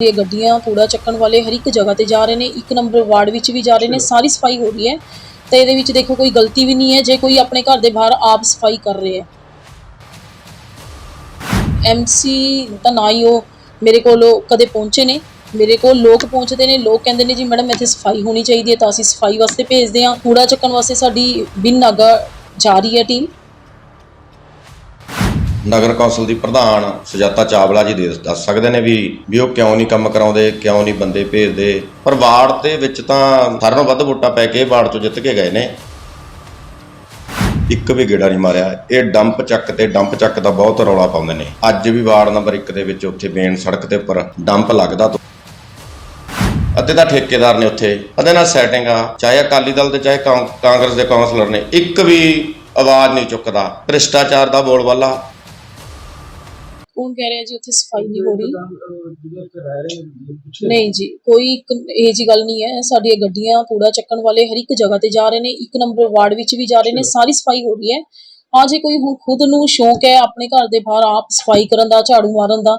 ਇਹ ਗੱਡੀਆਂ, ਕੂੜਾ ਚੱਕਣ ਵਾਲੇ ਹਰ ਇੱਕ ਜਗ੍ਹਾ ਤੇ ਜਾ ਰਹੇ ਨੇ। ਇੱਕ ਨੰਬਰ ਵਾਰਡ ਵਿੱਚ ਵੀ ਜਾ ਰਹੇ ਨੇ। ਸਾਰੀ ਸਫ਼ਾਈ ਹੋ ਰਹੀ ਹੈ ਤੇ ਇਹਦੇ ਵਿੱਚ ਦੇਖੋ ਕੋਈ ਗਲਤੀ ਵੀ ਨਹੀਂ ਹੈ। ਜੇ ਕੋਈ ਆਪਣੇ ਘਰ ਦੇ ਬਾਹਰ ਆਪ ਸਫ਼ਾਈ ਕਰ ਰਿਹਾ ਹੈ। ਐਮਸੀ ਤਾਂ ਨਾ ਹੀ ਉਹ ਮੇਰੇ ਕੋਲ ਉਹ ਕਦੇ ਪਹੁੰਚੇ ਨੇ। ਮੇਰੇ ਕੋਲ ਲੋਕ ਪਹੁੰਚਦੇ ਨੇ। ਲੋਕ ਕਹਿੰਦੇ ਨੇ ਜੀ, ਮੈਡਮ, ਇੱਥੇ ਸਫ਼ਾਈ ਹੋਣੀ ਚਾਹੀਦੀ ਹੈ ਤਾਂ ਅਸੀਂ ਸਫ਼ਾਈ ਵਾਸਤੇ ਭੇਜਦੇ ਹਾਂ। ਕੂੜਾ ਚੱਕਣ ਵਾਸਤੇ ਸਾਡੀ ਬਿਨ ਨਾਗਾ ਜਾ ਰਹੀ ਹੈ ਟੀਮ। ਨਗਰ ਕੌਂਸਲ ਦੀ ਪ੍ਰਧਾਨ ਸੁਜਾਤਾ ਚਾਵਲਾ ਜੀ ਦੇ ਦੱਸ ਸਕਦੇ ਨੇ ਵੀ ਵੀ ਉਹ ਕਿਉਂ ਨਹੀਂ ਕੰਮ ਕਰਾਉਂਦੇ, ਕਿਉਂ ਨਹੀਂ ਬੰਦੇ ਭੇਜਦੇ? ਪਰ ਵਾਰਡ ਦੇ ਵਿੱਚ ਤਾਂ ਸਾਰਿਆਂ ਨਾਲੋਂ ਵੱਧ ਵੋਟਾਂ ਪੈ ਕੇ ਵਾਰਡ ਤੋਂ ਜਿੱਤ ਕੇ ਗਏ ਨੇ। ਇੱਕ ਵੀ ਗੇੜਾ ਨਹੀਂ ਮਾਰਿਆ। ਇਹ ਡੰਪ ਚੱਕ ਤੇ ਡੰਪ ਚੱਕ ਦਾ ਬਹੁਤ ਰੌਲਾ ਪਾਉਂਦੇ ਨੇ। ਅੱਜ ਵੀ ਵਾਰਡ ਨੰਬਰ 1 ਦੇ ਵਿੱਚ ਉੱਥੇ ਮੇਨ ਸੜਕ ਦੇ ਉੱਪਰ ਡੰਪ ਲੱਗਦਾ ਅੱਧੇ ਦਾ ਠੇਕੇਦਾਰ ਨੇ ਉੱਥੇ। ਅੱਧੇ ਨਾਲ ਸੈਟਿੰਗ ਆ। ਚਾਹੇ ਅਕਾਲੀ ਦਲ ਦੇ, ਚਾਹੇ ਕਾਂ- ਕਾਂਗਰਸ ਦੇ ਕਾਉਂਸਲਰ ਨੇ। ਇੱਕ ਵੀ ਆਵਾਜ਼ ਨਹੀਂ ਚੁੱਕਦਾ। ਭ੍ਰਿਸ਼ਟਾਚਾਰ ਦਾ ਬੋਲਬਾਲਾ। ਕੌਣ ਕਹਿ ਰਿਹਾ ਜੀ ਉੱਥੇ ਸਫ਼ਾਈ ਨਹੀਂ ਹੋ ਰਹੀ। ਨਹੀਂ ਜੀ ਕੋਈ ਇੱਕ ਇਹ ਜੀ ਗੱਲ ਨਹੀਂ ਹੈ। ਸਾਡੀਆਂ ਗੱਡੀਆਂ ਕੂੜਾ ਚੱਕਣ ਵਾਲੇ ਹਰ ਇੱਕ ਜਗ੍ਹਾ ਤੇ ਜਾ ਰਹੇ ਨੇ। ਇੱਕ ਨੰਬਰ ਵਾਰਡ ਵਿੱਚ ਵੀ ਜਾ ਰਹੇ ਨੇ। ਸਾਰੀ ਸਫ਼ਾਈ ਹੋ ਰਹੀ ਹੈ। ਹਾਂ ਜੇ ਕੋਈ ਹੁਣ ਖੁਦ ਨੂੰ ਸ਼ੌਂਕ ਹੈ ਆਪਣੇ ਘਰ ਦੇ ਬਾਹਰ ਆਪ ਸਫ਼ਾਈ ਕਰਨ ਦਾ ਝਾੜੂ ਮਾਰਨ ਦਾ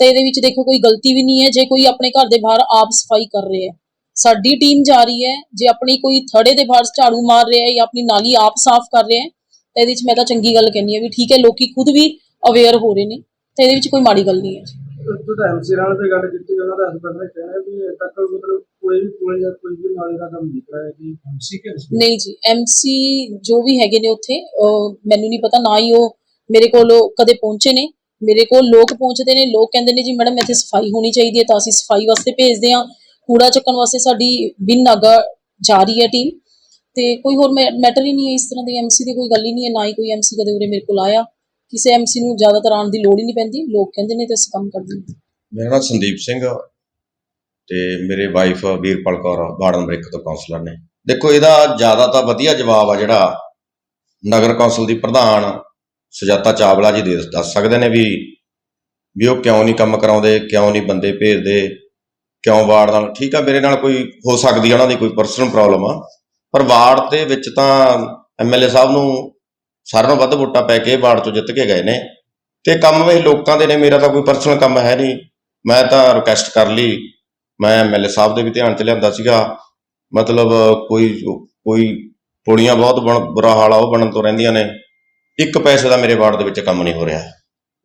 ਤੇ ਇਹਦੇ ਵਿੱਚ ਦੇਖੋ ਕੋਈ ਗਲਤੀ ਵੀ ਨਹੀਂ ਹੈ। ਜੇ ਕੋਈ ਆਪਣੇ ਘਰ ਦੇ ਬਾਹਰ ਆਪ ਸਫ਼ਾਈ ਕਰ ਰਿਹਾ ਹੈ। ਸਾਡੀ ਟੀਮ ਜਾ ਰਹੀ ਹੈ। ਜੇ ਆਪਣੀ ਕੋਈ ਥੜੇ ਦੇ ਬਾਹਰ ਝਾੜੂ ਮਾਰ ਰਿਹਾ ਹੈ ਜਾਂ ਆਪਣੀ ਨਾਲੀ ਆਪ ਸਾਫ਼ ਕਰ ਰਿਹਾ ਹੈ ਤਾਂ ਇਹਦੇ ਵਿੱਚ ਮੈਂ ਤਾਂ ਚੰਗੀ ਗੱਲ ਕਹਿੰਦੀ ਹਾਂ ਵੀ ਠੀਕ ਹੈ। ਲੋਕੀ ਖੁਦ ਵੀ ਅਵੇਅਰ ਹੋ ਰਹੇ ਨੇ। ਤੇ ਇਹਦੇ ਵਿੱਚ ਕੋਈ ਮਾੜੀ ਗੱਲ ਨਹੀਂ ਹੈ ਜੀ। ਤੂੰ ਤਾਂ ਐਮਸੀ ਨਾਲ ਤੇ ਗੱਲ ਕੀਤੀ ਉਹਨਾਂ ਦਾ ਹਸਬੰਦ ਨੇ ਕਿਹਾ ਵੀ ਇਹ ਤੱਕ ਮਤਲਬ ਕੋਈ ਵੀ ਕੋਲੇ ਜਾਂ ਕੋਈ ਵੀ ਨਾਲੇ ਦਾ ਕੰਮ ਨਹੀਂ ਕਰਾਇਆ ਕਿ ਐਮਸੀ ਕੇ ਨਹੀਂ ਜੀ ਐਮਸੀ ਜੋ ਵੀ ਹੈਗੇ ਨੇ ਉੱਥੇ ਮੈਨੂੰ ਨਹੀਂ ਪਤਾ ਨਾ ਹੀ ਉਹ ਮੇਰੇ ਕੋਲ ਕਦੇ ਪਹੁੰਚੇ ਨੇ। ਮੇਰੇ ਕੋਲ ਲੋਕ ਪਹੁੰਚਦੇ ਨੇ ਲੋਕ ਕਹਿੰਦੇ ਨੇ ਜੀ ਮੈਡਮ ਇੱਥੇ ਸਫ਼ਾਈ ਹੋਣੀ ਚਾਹੀਦੀ ਹੈ ਤਾਂ ਅਸੀਂ ਸਫ਼ਾਈ ਵਾਸਤੇ ਭੇਜਦੇ ਹਾਂ। ਕੂੜਾ ਚੱਕਣ ਵਾਸਤੇ ਸਾਡੀ ਬਿਨ ਨਾਗਾ ਜਾ ਰਹੀ ਹੈ ਟੀਮ ਤੇ ਕੋਈ ਹੋਰ ਮੈਟਰ ਹੀ ਨਹੀਂ ਹੈ ਇਸ ਤਰ੍ਹਾਂ ਦੀ ਐਮਸੀ ਦੀ ਕੋਈ ਗੱਲ ਹੀ ਨਹੀਂ ਹੈ ਨਾ ਹੀ ਕੋਈ ਐਮਸੀ ਕਦੇ ਉਰੇ ਮੇਰੇ ਕੋਲ ਆਇਆ। ਕਿਸੇ ਐਮਸੀ ਨੂੰ ਜ਼ਿਆਦਾਤਰ ਆਉਣ ਦੀ ਲੋੜ ਹੀ ਨਹੀਂ ਪੈਂਦੀ, ਲੋਕ ਕਹਿੰਦੇ ਨੇ ਤੇ ਅਸੀਂ ਕੰਮ ਕਰਦੇ ਹਾਂ। ਮੇਰਾ ਨਾਮ ਸੰਦੀਪ ਸਿੰਘ ਤੇ ਮੇਰੇ wife Veerpal Kaur ward number 1 ਤੋਂ ਕਾਉਂਸਲਰ ਨੇ। ਦੇਖੋ, ਇਹਦਾ ਜ਼ਿਆਦਾ ਤਾਂ ਵਧੀਆ ਜਵਾਬ ਆ ਜਿਹੜਾ ਨਗਰ ਕੌਂਸਲ ਦੀ ਪ੍ਰਧਾਨ ਸੁਜਾਤਾ ਚਾਵਲਾ ਜੀ ਦੇ ਦੱਸ ਸਕਦੇ ਨੇ ਵੀ ਵੀ ਉਹ ਕਿਉਂ ਨਹੀਂ ਕੰਮ ਕਰਾਉਂਦੇ, ਕਿਉਂ ਨਹੀਂ ਬੰਦੇ ਭੇਜਦੇ, ਕਿਉਂ ਵਾਰਡ ਨਾਲ, ਠੀਕ ਆ, ਮੇਰੇ ਨਾਲ ਕੋਈ ਹੋ ਸਕਦੀ ਉਹਨਾਂ ਦੀ ਕੋਈ ਪਰਸਨਲ ਪ੍ਰੋਬਲਮ ਆ, ਪਰ ਵਾਰਡ ਦੇ ਵਿੱਚ ਤਾਂ ਐਮਐਲਏ ਸਾਹਿਬ ਨੂੰ ਸਾਰਿਆਂ ਨਾਲੋਂ ਵੱਧ ਵੋਟਾਂ ਪੈ ਕੇ ਵਾਰਡ ਤੋਂ ਜਿੱਤ ਕੇ ਗਏ ਨੇ। ਤੇ ਕੰਮ ਵੇ ਲੋਕਾਂ ਦੇ ਨੇ, ਮੇਰਾ ਤਾਂ ਕੋਈ ਪਰਸਨਲ ਕੰਮ ਹੈ ਨਹੀਂ। ਮੈਂ ਤਾਂ ਰਿਕਵੈਸਟ ਕਰ ਲਈ। ਮੈਂ ਐਮਐਲਏ ਸਾਹਿਬ ਦੇ ਵੀ ਧਿਆਨ ਚ ਲਿਆਂਦਾ ਸੀਗਾ। ਮਤਲਬ ਕੋਈ ਕੋਈ ਪੁਲੀਆਂ ਬਹੁਤ ਬੁਰਾ ਹਾਲ ਆ, ਉਹ ਬਣਨ ਤੋਂ ਰਹਿੰਦੀਆਂ ਨੇ। ਇੱਕ ਪੈਸੇ ਦਾ ਮੇਰੇ ਵਾਰਡ ਦੇ ਵਿੱਚ ਕੰਮ ਨਹੀਂ ਹੋ ਰਿਹਾ।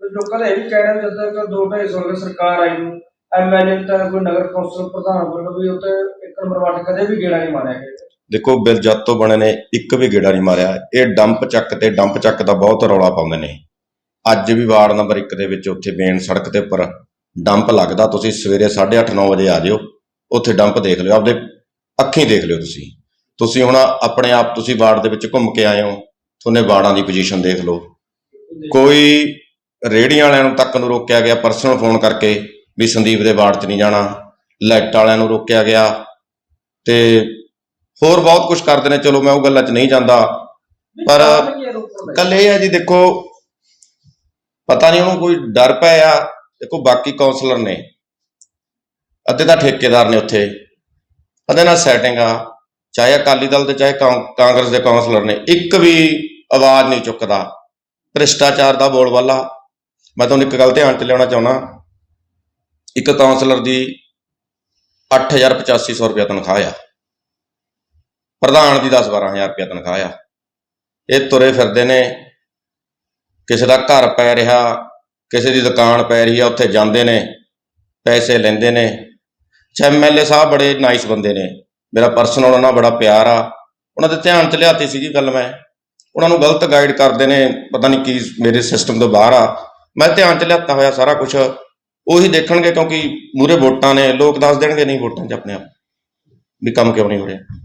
ਲੋਕਾਂ ਦਾ ਇਹ ਵੀ ਕਹਿਣਾ ਰਹੇ ਜਦ ਤੱਕ ਦੋ ਢਾਈ ਸਾਲ ਸਰਕਾਰ ਆਈ ਨੂੰ ਐਮਐਲਏ ਤਾਂ ਕੋਈ ਨਗਰ ਕੌਂਸਲ, ਪ੍ਰਧਾਨ ਵੱਲੋਂ ਵੀ ਉੱਤੇ ਇੱਕ ਨੰਬਰ ਵਾਰਡ ਕਦੇ ਵੀ ਗੇੜਾ ਨਹੀਂ ਮਾਰਿਆ ਗਿਆ। ਦੇਖੋ ਬਿਲ ਜੱਤ ਤੋਂ ਬਣੇ ਨੇ, ਇੱਕ ਵੀ ਗੇੜਾ ਨਹੀਂ ਮਾਰਿਆ। ਇਹ ਡੰਪ ਚੱਕ ਤੇ ਡੰਪ ਚੱਕ ਦਾ ਬਹੁਤ ਰੌਲਾ ਪਾਉਂਦੇ ਨੇ। ਅੱਜ ਵੀ ਵਾਰਡ ਨੰਬਰ 1 ਦੇ ਵਿੱਚ ਉੱਥੇ ਮੇਨ ਸੜਕ ਦੇ ਉੱਪਰ ਡੰਪ ਲੱਗਦਾ। ਤੁਸੀਂ ਸਵੇਰੇ 8:30 9 ਵਜੇ ਆ ਜਿਓ। ਉੱਥੇ ਡੰਪ ਦੇਖ ਲਿਓ। ਆਪਦੇ ਅੱਖੀਂ ਦੇਖ ਲਿਓ ਤੁਸੀਂ। ਤੁਸੀਂ ਹੁਣ ਆਪਣੇ ਆਪ ਤੁਸੀਂ ਵਾਰਡ ਦੇ ਵਿੱਚ ਘੁੰਮ ਕੇ ਆਏ ਹੋ। ਤੁਹਾਨੇ ਵਾਰਡਾਂ ਦੀ ਪੋਜੀਸ਼ਨ ਦੇਖ ਲਓ। ਕੋਈ ਰੇੜੀਆਂ ਵਾਲਿਆਂ ਨੂੰ ਤੱਕ ਨੂੰ ਰੋਕਿਆ ਗਿਆ। ਪਰਸਨਲ ਫੋਨ ਕਰਕੇ ਵੀ ਸੰਦੀਪ ਦੇ ਵਾਰਡ 'ਚ ਨਹੀਂ ਜਾਣਾ। ਲਾਈਟ ਵਾਲਿਆਂ ਨੂੰ ਰੋਕਿਆ ਗਿਆ। ਤੇ ਹੋਰ ਬਹੁਤ ਕੁਝ ਕਰਦੇ ਨੇ ਚਲੋ ਮੈਂ ਉਹ ਗੱਲਾਂ 'ਚ ਨਹੀਂ ਜਾਂਦਾ ਪਰ ਗੱਲ ਇਹ ਹੈ ਜੀ ਦੇਖੋ ਪਤਾ ਨਹੀਂ ਉਹਨੂੰ ਕੋਈ ਡਰ ਪਿਆ ਦੇਖੋ ਬਾਕੀ ਕਾਉਂਸਲਰ ਨੇ ਅੱਧੇ ਦਾ ਠੇਕੇਦਾਰ ਨੇ ਉੱਥੇ। ਅੱਧੇ ਨਾਲ ਸੈਟਿੰਗ ਆ ਚਾਹੇ ਅਕਾਲੀ ਦਲ ਦੇ ਚਾਹੇ ਕਾਂਗਰਸ ਦੇ ਕਾਉਂਸਲਰ ਨੇ ਇੱਕ ਵੀ ਆਵਾਜ਼ ਨਹੀਂ ਚੁੱਕਦਾ। ਭ੍ਰਿਸ਼ਟਾਚਾਰ ਦਾ ਬੋਲਬਾਲਾ। ਮੈਂ ਤੁਹਾਨੂੰ ਇੱਕ ਗੱਲ ਧਿਆਨ 'ਚ ਲਿਆਉਣਾ ਚਾਹੁੰਦਾ ਇੱਕ ਕਾਉਂਸਲਰ ਦੀ 8850 ਰੁਪਏ ਤਨਖਾਹ ਆ। ਪ੍ਰਧਾਨ ਦੀ 10-12000 ਰੁਪਏ ਤਨਖਾਹ ਆ। ਇਹ ਤੁਰੇ ਫਿਰਦੇ ਨੇ। ਕਿਸੇ ਦਾ ਘਰ ਪੈ ਰਿਹਾ, ਕਿਸੇ ਦੀ ਦੁਕਾਨ ਪੈ ਰਹੀ ਆ, ਉੱਥੇ ਜਾਂਦੇ ਨੇ, ਪੈਸੇ ਲੈਂਦੇ ਨੇ। ਐਮਐਲਏ ਸਾਹਿਬ ਬੜੇ ਨਾਈਸ ਬੰਦੇ ਨੇ। ਮੇਰਾ ਪਰਸਨਲ ਉਹਨਾਂ ਨਾਲ ਬੜਾ ਪਿਆਰ ਆ। ਉਹਨਾਂ ਦੇ ਧਿਆਨ ਚ ਲਿਆਤੀ ਸੀਗੀ ਗੱਲ ਮੈਂ। ਉਹਨਾਂ ਨੂੰ ਗਲਤ ਗਾਈਡ ਕਰਦੇ ਨੇ, ਪਤਾ ਨਹੀਂ ਕੀ ਮੇਰੇ ਸਿਸਟਮ ਤੋਂ ਬਾਹਰ ਆ। ਮੈਂ ਧਿਆਨ ਚ ਲਿਆਤਾ ਹੋਇਆ ਸਾਰਾ ਕੁਝ ਉਹੀ ਦੇਖਣਗੇ ਕਿਉਂਕਿ ਮੂਰੇ ਵੋਟਾਂ ਨੇ, ਲੋਕ ਦੱਸ ਦੇਣਗੇ ਨਹੀਂ ਵੋਟਾਂ 'ਚ ਆਪਣੇ ਆਪ। ਵੀ ਕੰਮ ਕਿਉਂ ਨਹੀਂ ਹੋ ਰਿਹਾ।